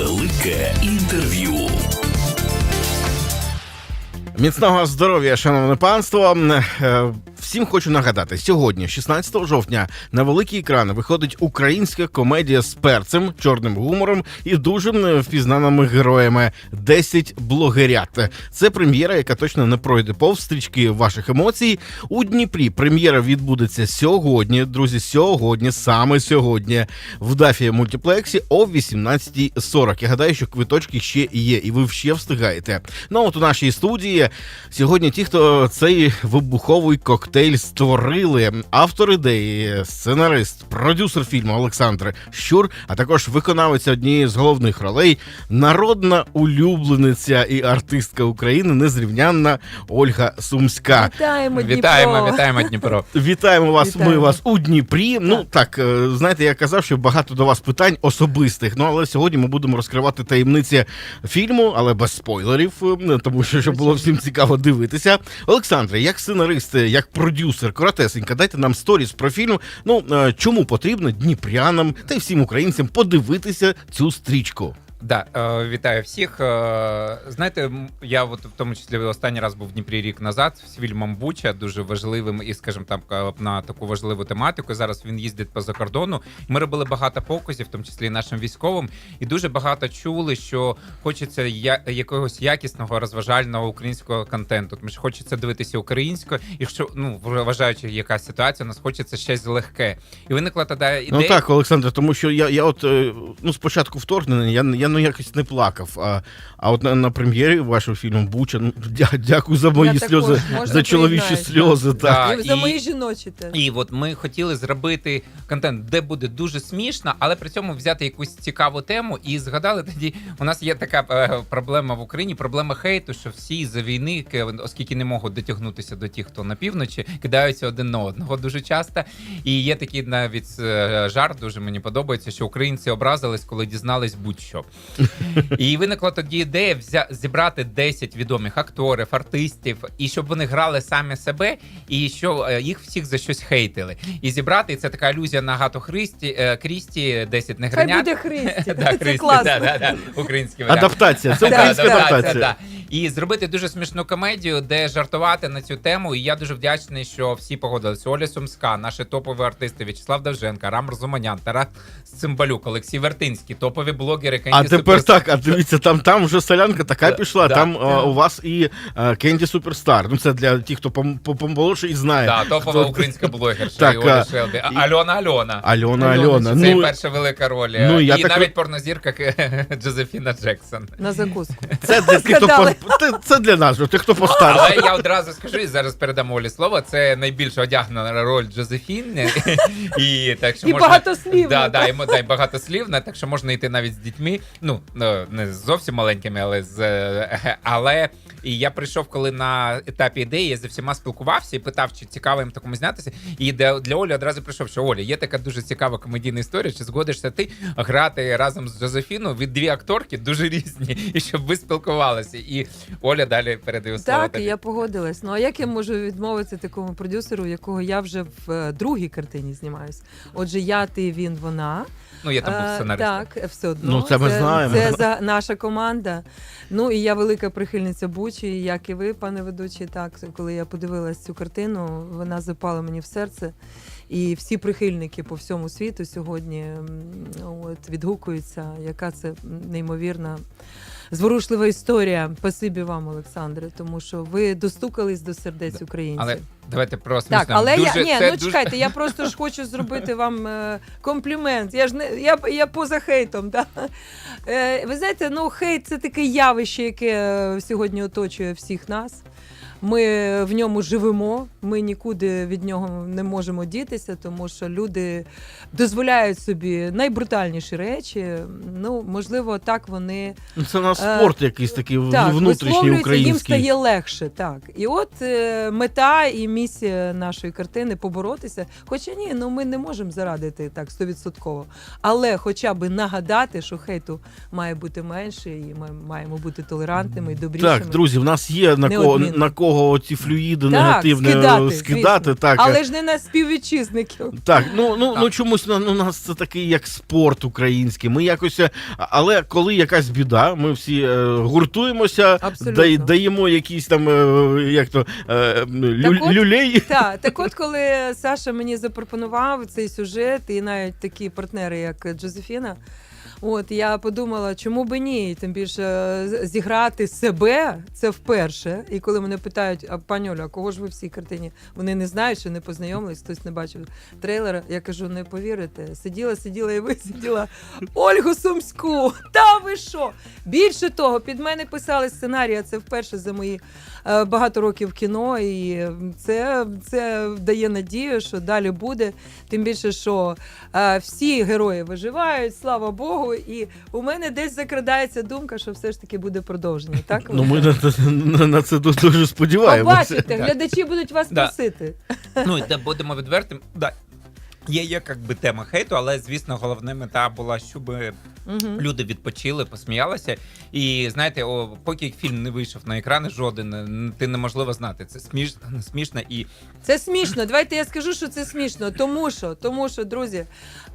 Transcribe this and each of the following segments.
Велике інтерв'ю. Міцного здоров'я, шановне панство. Всім хочу нагадати, сьогодні, 16 жовтня, на великі екрани виходить українська комедія з перцем, чорним гумором і дуже впізнаними героями «10 блогерят. Це прем'єра, яка точно не пройде повз стрічки ваших емоцій. У Дніпрі прем'єра відбудеться сьогодні. Друзі, сьогодні, саме сьогодні, в Дафі мультиплексі о 18.40. Я гадаю, що квиточки ще є, і ви ще встигаєте. Ну от у нашій студії сьогодні ті, хто цей вибуховий коктейль створили. Автор ідеї, сценарист, продюсер фільму Олександр Щур, а також виконавець однієї з головних ролей, народна улюблениця і артистка України, незрівнянна Ольга Сумська. Вітаємо, Дніпро. Вітаємо, вітаємо Дніпро. Вітаємо вас. Ми вас у Дніпрі. Ну так, е, знаєте, я казав, що багато до вас питань особистих. Ну але сьогодні ми будемо розкривати таємниці фільму, але без спойлерів, е, тому що щоб було всім цікаво дивитися. Олександре, як сценарист, як продюсер, коротесенька, дайте нам сторіс про фільм. Ну е, чому потрібно дніпрянам та й всім українцям подивитися цю стрічку? Да, е, вітаю всіх. Е, знаєте, я от в тому числі останній раз був в Дніпрі рік назад з фільмом Буча, дуже важливим і, скажімо там, е, на таку важливу тематику. Зараз він їздить поза кордону. Ми робили багато показів, в тому числі і нашим військовим, і дуже багато чули, що хочеться я, якогось якісного розважального українського контенту. Тому що хочеться дивитися українською, і що ну вважаючи, яка ситуація, у нас хочеться щось легке. І виникла тоді ідея. Ну так, Олександр, тому що я, я от е, ну спочатку вторгнення, я, я ну якось не плакав. А, а от на, на прем'єрі вашого фільму Буча, ну дя- дякую за мої Я також, сльози, можна за чоловічі приєднаюсь, сльози. да. Так. І за мої жіночі теж. І от ми хотіли зробити контент, де буде дуже смішно, але при цьому взяти якусь цікаву тему. І згадали тоді, у нас є така е, проблема в Україні, проблема хейту, що всі за війни, ки- оскільки не можуть дотягнутися до тих, хто на півночі, кидаються один на одного дуже часто. І є такий навіть е, жарт, дуже мені подобається, що українці образились, коли дізнались будь-що. І виникла тоді ідея взя... зібрати 10 відомих акторів, артистів, і щоб вони грали самі себе, і що е, їх всіх за щось хейтили. І зібрати і це така алюзія на Гату Христі, е, Крісті, 10 Хай буде Христі. Да, Це Христі, класно. да, да, да, український варіант. Адаптація, це українська да, да, адаптація. Да, І зробити дуже смішну комедію, де жартувати на цю тему. І я дуже вдячний, що всі погодилися. Оля Сумська, наші топові артисти В'ячеслав Довженка, Рам Розуманян, Тарас Цимбалюк, Олексій Вертинський, топові блогери. А Кенді тепер Суперстар. так, а дивіться, там, там вже солянка така пішла. да, там да. а, у вас і а, Кенді Суперстар. Ну це для тих, хто по- помолодше і знає. Да, топова Хто- українська блогерша Так, і Оля а, Шелбі. А, і- Альона Альона. Альона Альона, Альона. Це Ну, перша велика роль. ну, я і так навіть порнозірка Джозефіна Джексон. На закуску. це для тих, хто По- це, для нас, тих, хто постарше. Але я одразу скажу і зараз передам Олі слово. Це найбільш одягнена роль Джозефіни. І так що І можна... багатослівна. Да, да, і, мо- да, і багатослівна, так що можна йти навіть з дітьми. Ну, е, не зовсім маленькими, але з е, але. І я прийшов, коли на етапі ідеї я зі всіма спілкувався і питав, чи цікаво їм такому знятися. І для, для Олі одразу прийшов, що Оля, є така дуже цікава комедійна історія. Чи згодишся ти грати разом з Жозефіною від дві акторки дуже різні, і щоб ви спілкувалися. І Оля далі передає слово. Так, тобі. і я погодилась. Ну а як я можу відмовитися такому продюсеру, якого я вже в е, другій картині знімаюсь? Отже, я, ти, він, вона. Ну, я там був Е, сценаристом. Так, все одно. Ну, це ми знаємо. Це за наша команда. Ну і я велика прихильниця Бучі, як і ви, пане ведучий. Так, коли я подивилась цю картину, вона запала мені в серце. І всі прихильники по всьому світу сьогодні от, відгукуються, яка це неймовірна. Зворушлива історія. Спасибі вам, Олександре, тому що ви достукались до сердець українців. Але давайте просто Так, але дуже, я ні, це ну дуже- чекайте, я просто ж хочу зробити вам е, комплімент. Я ж не я, я поза хейтом. Да? Е, ви знаєте, ну хейт це таке явище, яке е, сьогодні оточує всіх нас. Ми в ньому живемо, ми нікуди від нього не можемо дітися, тому що люди дозволяють собі найбрутальніші речі. Ну, можливо, так вони Ну, Це у нас спорт якийсь такий так, внутрішній висловлюються, їм стає легше. Так. І от е, мета і місія нашої картини поборотися. Хоча ні, ну ми не можемо зарадити так стовідсотково. Але хоча б нагадати, що хейту має бути менше, і ми маємо бути толерантними і добрішими. Так, друзі, в нас є на кого на кого кого ці флюїди Так, негативні скидати, скидати. Так, Але ж не на співвітчизників. Так, ну ну Так. ну чомусь на- у нас це такий як спорт український. Ми якось, е, але коли якась біда, ми всі е, гуртуємося, Абсолютно. даємо якісь там е, як то е, лю, Так от- люлей. Так, так от, коли Саша мені запропонував цей сюжет, і навіть такі партнери, як Джозефіна. От я подумала, чому би ні? Тим більше зіграти себе це вперше. І коли мене питають, а пані Оля, кого ж ви в цій картині? Вони не знають, що не познайомились, хтось не бачив трейлера. Я кажу, не повірите. Сиділа, сиділа і висиділа Ольгу Сумську. Та ви що? Більше того, під мене писали сценарій, а це вперше за мої е, багато років кіно, і це, це дає надію, що далі буде. Тим більше, що е, всі герої виживають, слава Богу. І у мене десь закрадається думка, що все ж таки буде продовження. Так Ну ми на, на, на це дуже сподіваємося. побачите, глядачі будуть вас Да. просити. Ну і де будемо відвертим. Да. Є, є як би тема хейту, але звісно, головна мета була, щоб Мгм. люди відпочили, посміялися. І знаєте, о, поки фільм не вийшов на екрани, жоден ти неможливо знати. Це смішно, смішно і Це смішно. Давайте я скажу, що це смішно. Тому що, тому що, друзі,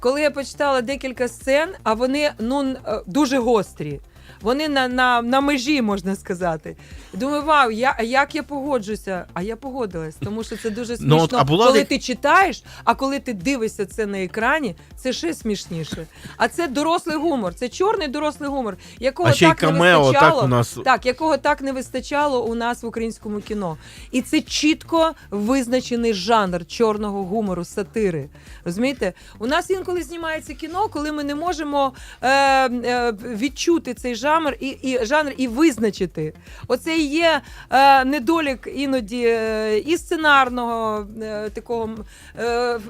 коли я почитала декілька сцен, а вони ну е, дуже гострі. Вони на, на, на межі, можна сказати. Думаю, вау, я, як я погоджуся? А я погодилась, тому що це дуже смішно. Ну, от, а була коли ли- ти читаєш, а коли ти дивишся це на екрані, це ще смішніше. А це дорослий гумор, це чорний дорослий гумор, якого А ще й так не камео, вистачало. так у нас Так, якого так не вистачало у нас в українському кіно. І це чітко визначений жанр чорного гумору, сатири. Розумієте? У нас інколи знімається кіно, коли ми не можемо е, е, відчути цей жанр і, і жанр і визначити. Оце і є е, недолік іноді е, і сценарного е, такого е, е,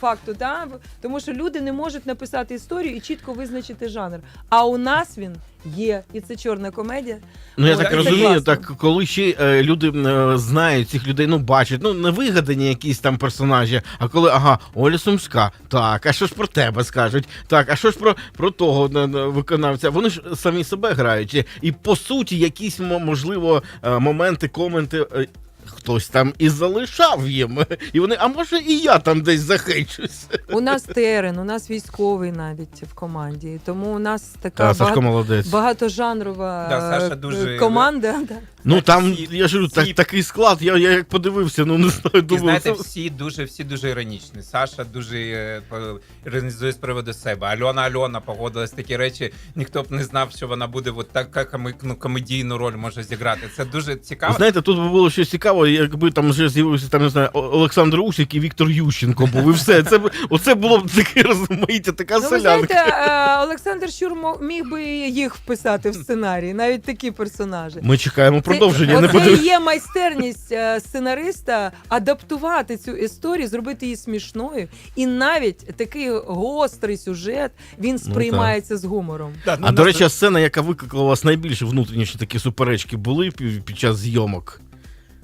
факту, да? тому що люди не можуть написати історію і чітко визначити жанр. А у нас він є, і це чорна комедія. Ну я О, так розумію, класно. так коли ще е, люди е, знають цих людей, ну бачать, ну не вигадані якісь там персонажі, а коли ага, Оля Сумська, так, а що ж про тебе скажуть? Так, а що ж про, про того на, на, виконавця? Вони ж самі себе грають. І, по суті, якісь мо- можливо е, моменти, коменти. е, Хтось там і залишав їм, і вони, а може і я там десь захечусь. У нас терен, у нас військовий навіть в команді. Тому у нас така Та Сашко багато, молодець. багатожанрова Да, Саша е, дуже- команда. Да. Ну Так, там всі- я ж говорю, так, всі- такий склад. Я, я як подивився, ну не знаю, І думаю, знаєте, це- всі дуже, всі дуже іронічні. Саша дуже е, по- іронізує з приводу себе. Альона Альона погодилась такі речі. Ніхто б не знав, що вона буде от така коми- ну, комедійну роль може зіграти. Це дуже цікаво. Знаєте, тут би було щось цікаво, якби там вже з'явився там, не знаю, Олександр Усік і Віктор Ющенко був, і все. Це оце було б таке розумієте, така Ну, ви знаєте, е, Олександр Щур міг би їх вписати в сценарій, навіть такі персонажі. Ми чекаємо продовження. Це, Не оце і є майстерність е, сценариста адаптувати цю історію, зробити її смішною. І навіть такий гострий сюжет він сприймається з гумором. Да, ну, А до речі, сцена, яка викликала у вас найбільше внутрішні такі суперечки, були під час зйомок.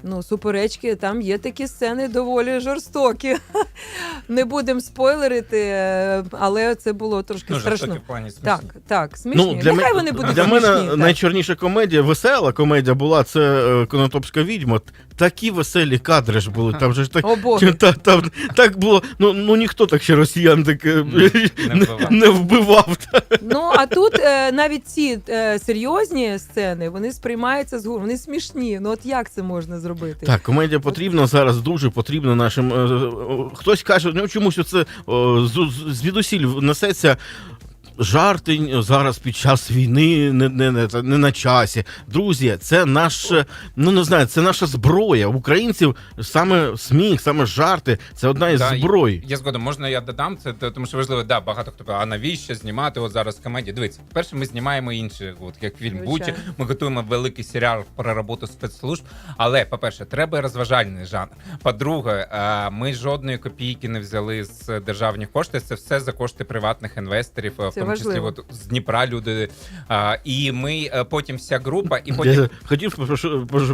Ну, суперечки, там є такі сцени доволі жорстокі. Не будемо спойлерити, е, але це було трошки ну, страшно. жорстокі в плані смішні. Так, так, смішні. Ну, для, Нехай вони будуть для смішні. мене так. найчорніша комедія, весела комедія була це е, Конотопська відьма. Такі веселі кадри ж були. Там же ж так. О Боже. Та, там, так було, ну, ну ніхто так ще росіян так е, Не не, вбивав. не вбивав. Ну а тут е, навіть ці е, серйозні сцени вони сприймаються з гумором, вони смішні. Ну от як це можна зробити? Так, комедія потрібна зараз, дуже потрібна нашим. е, е, Хтось каже, ну чомусь з- звідусіль несеться. Жарти зараз під час війни не, не, не, не на часі. Друзі, це наш, ну не знаю, це наша зброя. Українців саме сміх, саме жарти. Це одна із Да, зброй. Я згодом, можна я додам це, тому що важливо, да, багато хто каже, а навіщо знімати от зараз комедію? Дивіться, перше, ми знімаємо інше, от як фільм. Буча. Ми готуємо великий серіал про роботу спецслужб. Але, по-перше, треба розважальний жанр. По-друге, е, ми жодної копійки не взяли з державних коштів. Це все за кошти приватних інвесторів, е, Це числі важливо. от, з Дніпра люди. А, і ми е, потім вся група, і потім Я хотів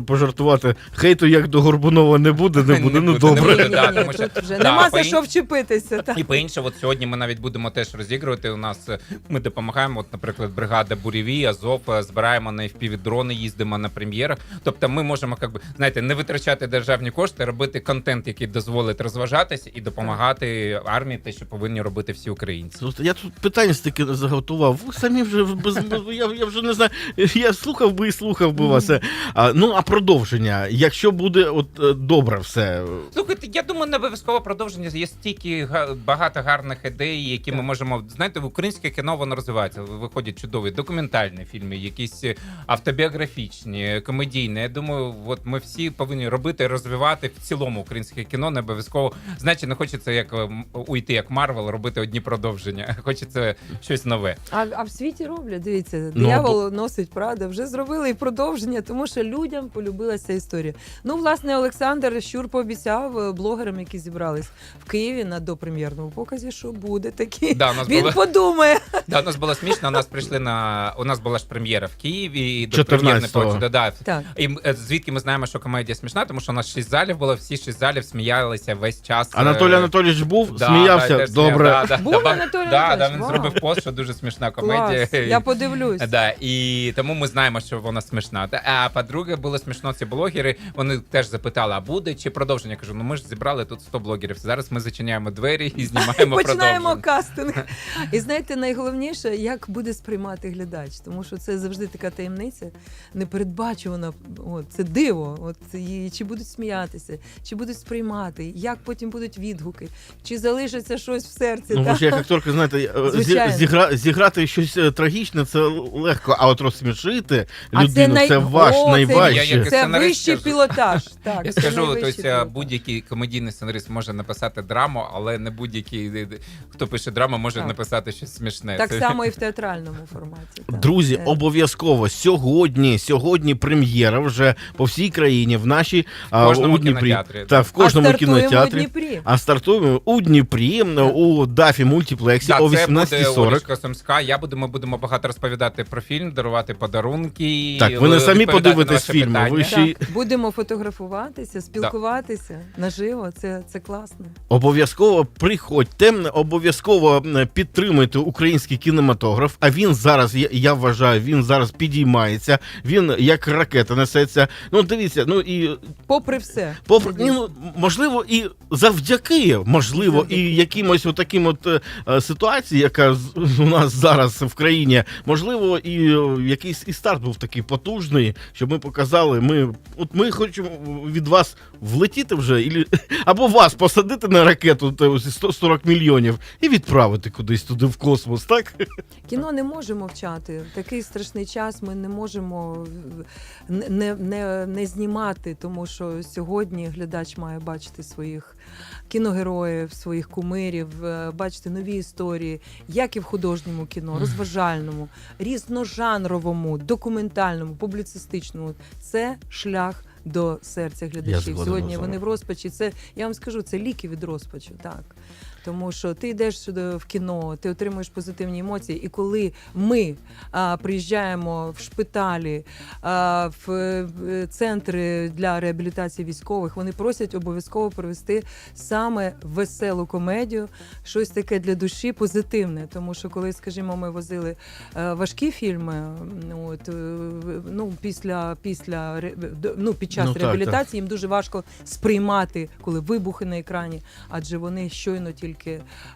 пожартувати. Хейту як до Горбунова не буде, не буде. Ну Не добре. буде, Ні, да, ні, тому що- тут вже да, нема по за ін- що вчепитися. Так. І по інше, от сьогодні ми навіть будемо теж розігрувати. У нас е, ми допомагаємо. От, наприклад, бригада Бурєві, Азов, е, збираємо на fpv дрони, їздимо на прем'єрах. Тобто, ми можемо, як би, знаєте, не витрачати державні кошти, робити контент, який дозволить розважатися і допомагати армії, те, що повинні робити всі українці. Слухайте, Я тут питання стільки заготував. Ви самі вже без, я, я вже не знаю. Я слухав би і слухав би вас. А, ну а продовження, якщо буде от е, добре все. Слухайте, я думаю, не обов'язково продовження. Є стільки багато гарних ідей, які ми можемо знаєте, в українське кіно воно розвивається. Виходять чудові документальні фільми, якісь е, автобіографічні, комедійні. Я думаю, от ми всі повинні робити, розвивати в цілому українське кіно. Не обов'язково значить, не хочеться як е, уйти як Марвел, робити одні продовження. Хочеться щось нове. А, а в світі роблять, дивіться, Ну, диявол носить правда, вже зробили і продовження, тому що людям полюбилася історія. Ну, власне, Олександр Щур пообіцяв е, блогерам, які зібрались в Києві на допрем'єрному показі, що буде такий. Да, у нас Він було подумає. да, у нас було смішно. У нас прийшли на у нас була ж прем'єра в Києві. І до 14-го. прем'єрної да, да, Так. І м- е, звідки ми знаємо, що комедія смішна, тому що у нас шість залів було, всі шість залів сміялися весь час. Анатолій Е, Анатолійович був, да, сміявся. да, теж добре. да, да, Був да, Анатолій да, Анатолійович? да, він Вау. зробив пост, що дуже смішна комедія. Клас, я подивлюсь. Да, і тому ми знаємо, що вона смішна. Та- А по-друге, було смішно ці блогери. Вони теж запитали, а буде чи продовження? Я кажу, ну ми ж зібрали тут 100 блогерів. Зараз ми зачиняємо двері і знімаємо Починаємо продовження. кастинг. І знаєте, найголовніше, як буде сприймати глядач, тому що це завжди така таємниця, непередбачувана. От, це диво. От, і, чи будуть сміятися, чи будуть сприймати, як потім будуть відгуки, чи залишиться щось в серці. Ну, та? ви ж як акторка, знаєте, е, зі- Звичайно. Зігра, зіграти щось е, трагічне це легко, а от розсмішити А людину це, най- ваш О, це- найважче. Я Це вищий скажу. пілотаж. Так, Я це скажу, тобто будь-який комедійний сценарист може написати драму, але не будь-який е, хто пише драму, може Так. написати щось смішне. Так Це- само і в театральному форматі. так. Друзі, Е, обов'язково сьогодні, сьогодні прем'єра вже по всій країні в нашій кожному у Дніпрі. кінотеатрі. Та в кожному а кінотеатрі. у Дніпрі. А стартуємо у Дніпрі у Дафі мультиплексі Да, о це буде 18.40. Олечка Сумська. Я буду, ми будемо багато розповідати про фільм, дарувати подарунки. Так, ви не самі подивитесь фільм, ви ще Так, будемо фотографуватися, спілкуватися наживо. Це, це класно. обов'язково приходьте, обов'язково підтримуйте український кінематограф. А він зараз, я, я вважаю, він зараз підіймається. Він як ракета несеться. Ну дивіться, ну і Попри все. Попри ні, ну, можливо, і завдяки, можливо, Завдяки. і якимось отаким от е, ситуації, яка з- у нас зараз в країні, можливо, і е, якийсь і старт був такий потужний, щоб ми показали. Ми от ми хочемо від вас влетіти вже, ілі, або вас посадити на ракету те, ось 140 мільйонів і відправити кудись туди в космос, так? Кіно не може мовчати. Такий страшний час ми не можемо не, не, не, не знімати, тому що сьогодні глядач має бачити своїх кіногероїв, своїх кумирів, е, бачити нові історії, як і в художньому кіно, розважальному, різножанровому, документальному, публіцистичному. Це шлях. До серця глядачів сьогодні вони в розпачі. Це я вам скажу, це ліки від розпачу. Так тому що ти йдеш сюди в кіно, ти отримуєш позитивні емоції. І коли ми а, приїжджаємо в шпиталі, а, в е, центри для реабілітації військових, вони просять обов'язково провести саме веселу комедію, щось таке для душі позитивне. Тому що коли, скажімо, ми возили е, важкі фільми, ну, от, е, ну, після, після ну, під час Ну, так, реабілітації їм дуже важко сприймати, коли вибухи на екрані, адже вони щойно тільки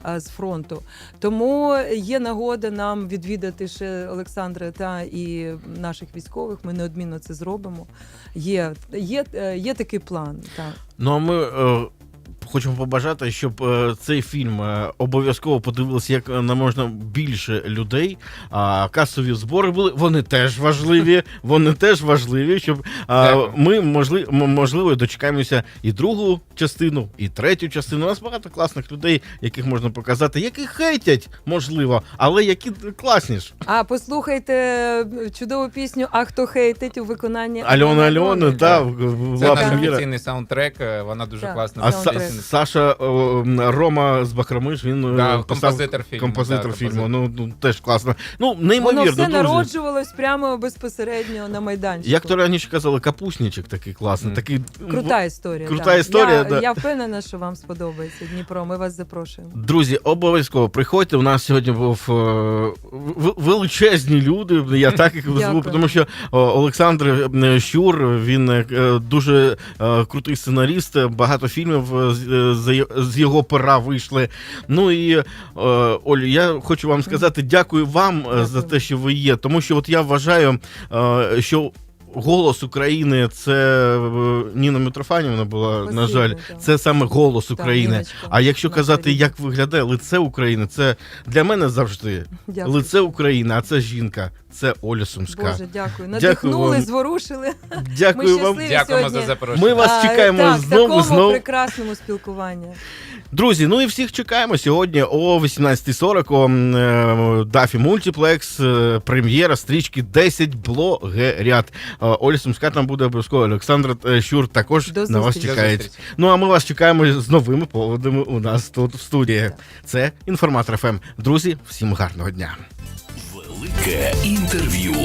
а, з фронту. Тому є нагода нам відвідати ще Олександра та і наших військових. Ми неодмінно це зробимо. Є, є, е, є такий план. Так. Ну а ми е, хочемо побажати, щоб е, цей фільм е, обов'язково подивилися як на можна більше людей. А касові збори були. Вони теж важливі. Вони теж важливі, щоб е, ми можли, можливо дочекаємося і другу частину, і третю частину. У нас багато класних людей, яких можна показати, які хейтять, можливо, але які класні ж. А послухайте чудову пісню А хто хейтить у виконанні Альона Альони, Альони. та Це була наш офіційний саундтрек. е, Вона дуже Так. класна. А Саша о, Рома з Бахрамиш, він е, Да, писав- композитор фільму, композитор да, фільму. композитор. Ну, ну теж класно. Ну, Воно все друзі. народжувалось прямо безпосередньо на майданчику. Як то раніше казали, капусничок такий класний. Мгм. Такий Крута історія. Крута да. історія, Я, да. я впевнена, що вам сподобається Дніпро. Ми вас запрошуємо. Друзі, обов'язково приходьте. У нас сьогодні був е, в- величезні люди. Я так їх назву, Дякую. тому що Олександр е, Щур, він е, дуже е, крутий сценаріст. Багато фільмів е, з, е, з з його пера вийшли. Ну і е, Олю, я хочу вам сказати дякую вам е, за те, що ви є. Тому що от я вважаю, е, що. Голос України це е, Ніна Митрофанівна була, на жаль, да. це саме голос України. Ніночка, А якщо казати, як виглядає лице України, це для мене завжди Дякую. лице України, а це жінка, це Оля Сумська. Боже, дякую. Дякую Надихнули, вам. зворушили. Дякую Ми вам. Дякуємо сьогодні. за запрошення. Ми вас А, чекаємо так, знову, такому знову. прекрасному спілкуванні. Друзі, ну і всіх чекаємо сьогодні о 18.40 о е, Дафі Мультиплекс, е, прем'єра стрічки 10 блогерят. Е, Оля Сумська там буде обов'язково. Олександр Щур також До на вас чекає. Ну а ми вас чекаємо з новими поводами у нас тут в студії. Це інформатор ФМ. Друзі, всім гарного дня. Велике інтерв'ю.